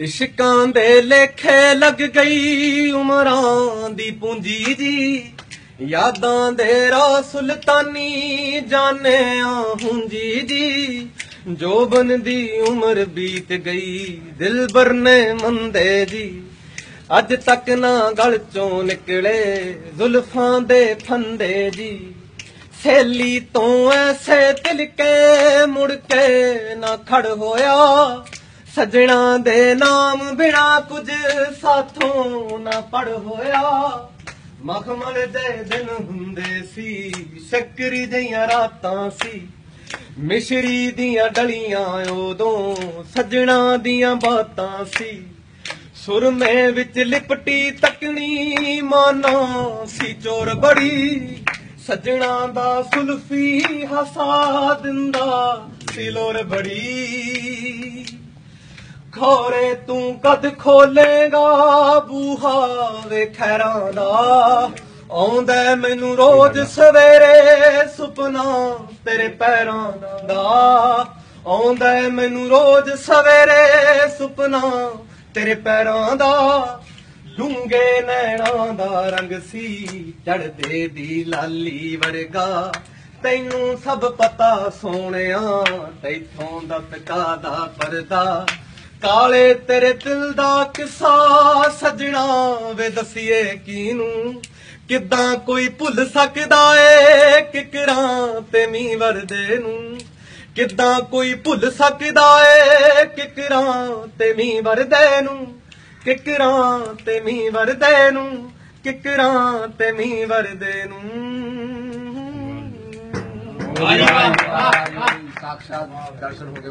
ਇਸ਼ਕਾਂ ਦੇ ਲੇਖੇ ਲੱਗ ਗਈ ਉਮਰਾਂ ਦੀ ਪੂੰਜੀ ਜੀ। ਯਾਦਾਂ ਦੇ ਰਾ ਸੁਲਤਾਨੀ ਜਾਣਿਆ ਹੁੰਜੀ ਜੀ ਜੋਬਨ ਦੀ ਉਮਰ ਬੀਤ ਗਈ, ਦਿਲ ਬਰਨੇ ਮੰਦੇ ਜੀ। ਅੱਜ ਤੱਕ ਨਾ ਗਲ ਚੋਂ ਨਿਕਲੇ, ਜ਼ੁਲਫਾਂ ਦੇ ਫੰਦੇ ਜੀ। ਸੇਲੀ ਤੋਂ ਐਸੇ ਤਿਲਕੇ ਮੁੜ ਕੇ ਨਾ ਖੜ ਹੋਇਆ। ਸਜਣਾ ਦੇ ਨਾਮ ਬਿਨਾ ਕੁਝ ਸਾਥੋਂ ਨਾ ਪੜ ਹੋਇਆ। ਮਖਮਲ ਦੇ ਦਿਨ ਹੁੰਦੇ ਸੀ, ਸ਼ੱਕਰੀ ਦੀਆਂ ਰਾਤਾਂ ਸੀ। ਮਿਸ਼ਰੀ ਦੀਆਂ ਡਲੀਆਂ ਉਦੋਂ ਸਜਣਾ ਦੀਆਂ ਬਾਤਾਂ ਸੀ। ਸੁਰਮੇ ਵਿੱਚ ਲਿਪਟੀ ਤਕਣੀ ਮਾਨਾ ਸੀ, ਚੋਰ ਬੜੀ ਸਜਣਾ ਦਾ ਸੁਲਫੀ ਹਸਾ ਦਿੰਦਾ ਸੀ, ਲੋਰ ਬੜੀ। ਖੋਰੇ ਤੂੰ ਕਦ ਖੋਲੇਗਾ? ਬੂਹਾ ਵੇ ਖੈਰਾਂ ਦਾ। ਆਉਂਦਾ ਮੈਨੂੰ ਰੋਜ਼ ਸਵੇਰੇ ਸੁਪਨਾ ਤੇਰੇ ਪੈਰਾਂ ਦਾ। ਆਉਂਦਾ ਮੈਨੂੰ ਰੋਜ਼ ਸਵੇਰੇ ਸੁਪਨਾ ਤੇਰੇ ਪੈਰਾਂ ਦਾ। ਡੂੰਗੇ ਨੈਣਾਂ ਦਾ ਰੰਗ ਸੀ ਚੜਦੇ ਦੀ ਲਾਲੀ ਵਰਗਾ। ਤੈਨੂੰ ਸਭ ਪਤਾ ਸੋਹਣਿਆ ਤੈਥੋਂ ਦਾ ਪਿਤਾ ਦਾ ਪਰਦਾ। ਕਾਲੇ ਤੇਰੇ ਦਿਲ ਦਾ ਕਿੱਸਾ ਸਜਣਾ ਵੇ ਦਸੀਏ ਕੀਨੂੰ? ਕਿੱਦਾਂ ਕੋਈ ਭੁੱਲ ਸਕਦਾ ਏ ਕਿਕਰਾਂ ਤੇ ਮੀਂਹ ਵਰਦੇ ਨੂੰ? ਕਿੱਦਾਂ ਕੋਈ ਭੁੱਲ ਸਕਦਾ ਏ ਕਿਕਰਾਂ ਤੇ ਮੀਂਹ ਵਰਦੇ ਨੂੰ? ਕਿਕਰਾਂ ਤੇ ਮੀਂਹ ਵਰਦੇ ਨੂੰ? ਕਿਕਰਾਂ ਤੇ ਮੀਂਹ ਵਰਦੇ ਨੂੰ? ਸਾਖਸ਼ਾਤ ਦਰਸ਼ਨ ਹੋ ਗਏ।